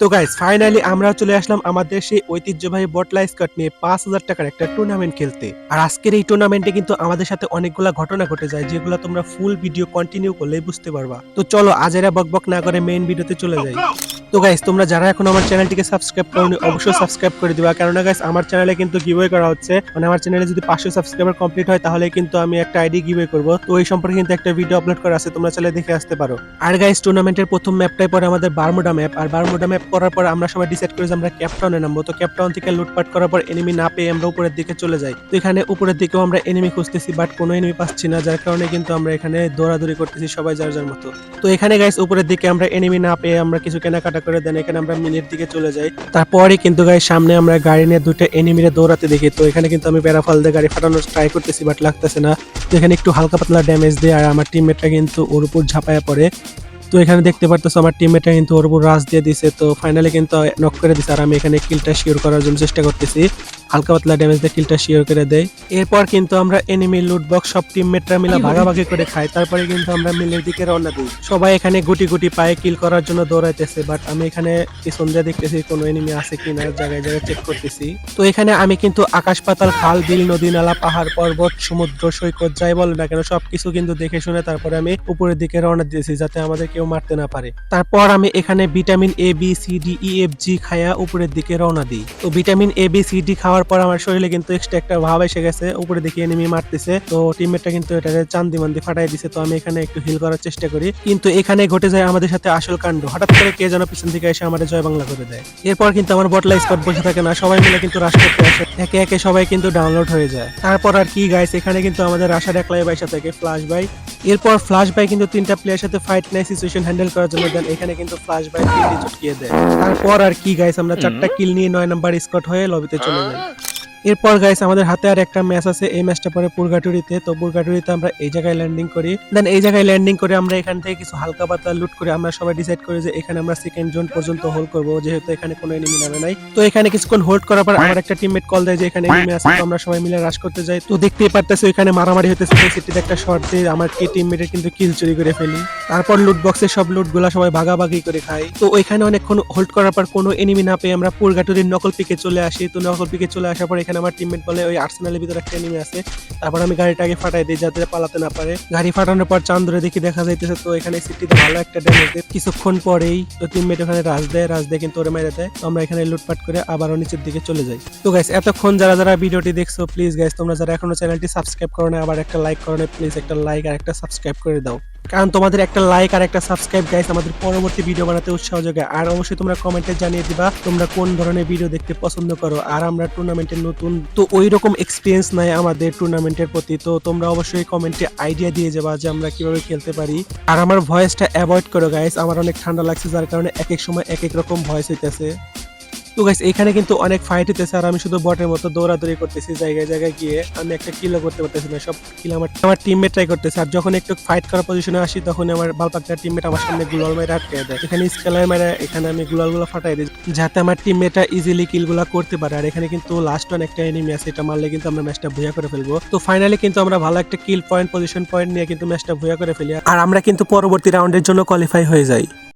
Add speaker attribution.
Speaker 1: তো guys finally আমরা চলে আসলাম আমাদের সেই ঐতিহ্যবাহী বটলা স্কট নিয়ে পাঁচ হাজার টাকার একটা টুর্নামেন্ট খেলতে। আর আজকের এই টুর্নামেন্টে কিন্তু আমাদের সাথে অনেকগুলো ঘটনা ঘটে যায়, যেগুলো তোমরা ফুল ভিডিও কন্টিনিউ করলে বুঝতে পারবা। তো চলো, আজেরা বকবক না করে মেইন ভিডিওতে চলে যাই। তো গাইস তোমরা যারা এখন আমার চ্যানেলটিকে সাবস্ক্রাইব করোনি, অবশ্যই সাবস্ক্রাইব করে দিবা। কেননা গাইস আমার চ্যানেলে কিন্তু গিভওয়ে করা হচ্ছে। মানে আমার চ্যানেলে যদি পাঁচশো সাবস্ক্রাইবার কমপ্লিট হয়, তাহলে কিন্তু আমি একটা আইডি গিভওয়ে করব। তো এই সম্পর্কে কিন্তু একটা ভিডিও আপলোড করা আছে, তোমরা চাইলে দেখে আসতে পারো। আর গাইস টুর্নামেন্টের প্রথম ম্যাপটাই পরে আমাদের বারমুডা ম্যাপ আর বারমুডা ম্যাপ করার পর আমরা সবাই ডিসাইড করি যে আমরা ক্যাপটাউনে নামবো। তো ক্যাপটাউন থেকে লুটপাট করার পর এনিমি না পেয়ে আমরা উপরের দিকে চলে যাই। তো এখানে উপরের দিকেও আমরা এনিমি খুঁজতেছি বাট কোনো এনিমি পাচ্ছি না, যার কারণে কিন্তু আমরা এখানে দৌড়াদৌড়ি করতেছি সবাই যার যার মতো। তো এখানে গাইস উপরের দিকে আমরা এনিমি না পেয়ে আমরা কিছু কেনাকাটা করে দেন, এখানে আমরা মিনির দিকে চলে যাই। তারপরে কিন্তু গাড়ির সামনে আমরা গাড়ি নিয়ে দুটো এনিমিরে দৌড়াতে দেখি। তো এখানে কিন্তু আমি প্যারাফল দিয়ে গাড়ি ফাটানোর ট্রাই করতেছি বাট লাগতেছে না। এখানে একটু হালকা পাতলা ড্যামেজ দেয়, আর আমার টিমমেটরা কিন্তু ওর উপর ঝাঁপায় পড়ে। তো এখানে দেখতে পারতেছো, আমার টিমমেটরা কিন্তু ওর উপর রাস দিয়ে দিছে। তো ফাইনালি কিন্তু নক করে দিছে, আর আমি এখানে কিলটা শিওর করার জন্য চেষ্টা করতেছি। হালকা পাতলা ড্যামেজ দিয়ে কিলটা শিওর করে দেয়। এরপর কিন্তু আমরা এনিমি লুট বক্স সব টিমমেটরা মিলে ভাগাভাগি করে খাই তারপরে কিন্তু আমরা মিলের দিকে রওনা দিই। সবাই এখানে গুটি গুটি পায়ে কিল করার জন্য দৌড়াইতেছে বাট আমি এখানে পিছন দিয়ে দেখতেছি কোনো এনিমি আছে কিনা জায়গায় জায়গায় চেক করতেছি। তো এখানে আমি কিন্তু আকাশ পাতাল খাল বিল নদী নালা পাহাড় পর্বত সমুদ্র সৈকত যাই বলে না কেন সবকিছু কিন্তু দেখে শুনে তারপরে আমি উপরের দিকে রওনা দিয়েছি যাতে আমাদের কেউ মারতে না পারে। তারপর আমি এখানে vitamin A B C D E F G খায়া উপরের দিকে রওনা দিই। তো vitamin A B C D খাওয়ার পর আমার শরীরে কিন্তু এক্সট্রা একটা ভাব এসে গেছে। উপরে দিকে এনিমি মারতেছে। তো টিমমেটটা কিন্তু এটাকে চান্দি মান্দি ফাটাই দিছে। তো আমি এখানে একটু হিল করার চেষ্টা করি। কিন্তু এখানে ঘটে যায় আমাদের সাথে আসল কাণ্ড। হঠাৎ করে কে যেন পিছন থেকে এসে আমাদের জয় বাংলা করে দেয়। এরপর কিন্তু আমার বটলা স্কট বসে থাকে না। সবাই মিলে কিন্তু রাশ করতে আসে। একে একে সবাই কিন্তু ডাউনলোড হয়ে যায়। তারপর আর কি গাইস এখানে কিন্তু আমাদের আশার একলাই বাইসা থাকে ফ্লাশ বাই এরপর ফ্লাশ বাই কিন্তু তিনটা প্লেয়ার সাথে ফাইট নাই সিচুয়েশন হ্যান্ডেল করার জন্য দেন। এখানে কিন্তু ফ্লাশ বাই তিনটি চটকিয়ে দেয়। তারপর আর কি গাইস আমরা চারটা কিল নিয়ে নয় নাম্বার স্কট হয়ে লবিতে চলে যাই। এরপর গাইস আমাদের হাতে আর একটা ম্যাচ আছে। এই ম্যাচটা পরে পুরগাটুরিতে। তো পুরগাটুরিতে আমরা এই জায়গায় ল্যান্ডিং করি। দেন এই জায়গায় ল্যান্ডিং করে আমরা এখান থেকে কিছু হালকা পাতলা লুট করে আমরা সবাই ডিসাইড করি যে এখানে আমরা সেকেন্ড জোন পর্যন্ত হোল্ড করব। যেহেতু এখানে কোনো এনিমি নামে নাই। তো এখানে কিছুক্ষণ হোল্ড করার পর আমার একটা টিমমেট কল দেয় যে এখানে এনিমি আছে, তো আমরা সবাই মিলে রাশ করতে যাই। তো দেখতেই পারতেছি এখানে মারামারি হতেছে সিটিতে একটা শর্ট দিয়ে আমার কি টিমমেটের কিন্তু কিল চুরি করে ফেলি। তারপর লুট বক্সের সব লুটগুলা সবাই ভাগাভাগি করে খাই। তো ওইখানে অনেকক্ষণ হোল্ড করার পর কোনো এনিমি না পেয়ে আমরা পুরগাটুরির নকল পিকে চলে আসি। তো নকল পিকে চলে আসার পর এখানে আমার টিমমেট বলে ওই আর্সেনালের ভিতরে একটা এনিমি আছে। তারপর আমি গাড়িটাকে ফাটাই দিই যাতে পালাতে না পারে। গাড়ি ফাটানোর পর চান্দরে দেখি দেখা যাইতেছে তো এখানে সিটিতে ভালো একটা ড্যামেজ দেয়। কিছুক্ষণ পরেই তো টিমমেট ওখানে রাজ দেয় রাজ দেয় কিন্তু ওরে মেরে দেয়। আমরা এখানে লুটপাট করে আবারও নিচের দিকে চলে যাই। তো গাইস এতক্ষণ যারা যারা ভিডিওটি দেখছ প্লিজ গাইস তোমরা যারা এখনও চ্যানেলটি সাবস্ক্রাইব করো না আবার একটা লাইক করো না প্লিজ একটা লাইক আর একটা সাবস্ক্রাইব করে দাও। কারণ তোমাদের একটা লাইক আর একটা সাবস্ক্রাইব গাইস আমাদের পরবর্তী ভিডিও বানাতে উৎসাহ যোগায়। আর অবশ্যই তোমরা কমেন্টে জানিয়ে দিবা তোমরা কোন ধরনের ভিডিও দেখতে পছন্দ করো। আর আমরা টুর্নামেন্টের নতুন, তো ওই রকম এক্সপিরিয়েন্স নাই আমাদের টুর্নামেন্টের প্রতি। তো তোমরা অবশ্যই কমেন্টে আইডিয়া দিয়ে যাবা যে আমরা কীভাবে খেলতে পারি। আর আমার ভয়েসটা অ্যাভয়েড করো গাইস আমার অনেক ঠান্ডা লাগছে, যার কারণে এক এক সময় এক এক রকম ভয়েস হইতেছে। তো গাইস এখানে কিন্তু অনেক ফাইট হতেছে আর আমি শুধু বটের মতো দৌড়াদৌড়ি করতেছি, জায়গায় জায়গায় গিয়ে আমি একটা কিলও করতে পারতেছি না, সব কিল আমার আমার টিমমেট ট্রাই করতেছে। আর যখন একটু ফাইট করার পজিশনে আসি তখন আমার বালপাকটা টিমমেট আমার সামনে গুলাল মেরে আটকে দেয়। এখানে স্কেলার মেরে এখানে আমি গুলালগুলো ফাটাই দিই, যাতে আমার টিমমেটটা ইজিলি কিলগুলা করতে পারে। আর এখানে কিন্তু লাস্ট ওয়ান একটা এনিমি আছে, এটা মারলে কিন্তু আমরা ম্যাচটা ভুয়া করে ফেলব। তো ফাইনালি কিন্তু আমরা ভালো একটা কিল পয়েন্ট পজিশন পয়েন্ট নিয়ে কিন্তু ম্যাচটা ভুয়া করে ফেলি। আর আমরা কিন্তু পরবর্তী রাউন্ডের জন্য কোয়ালিফাই হয়ে যাই।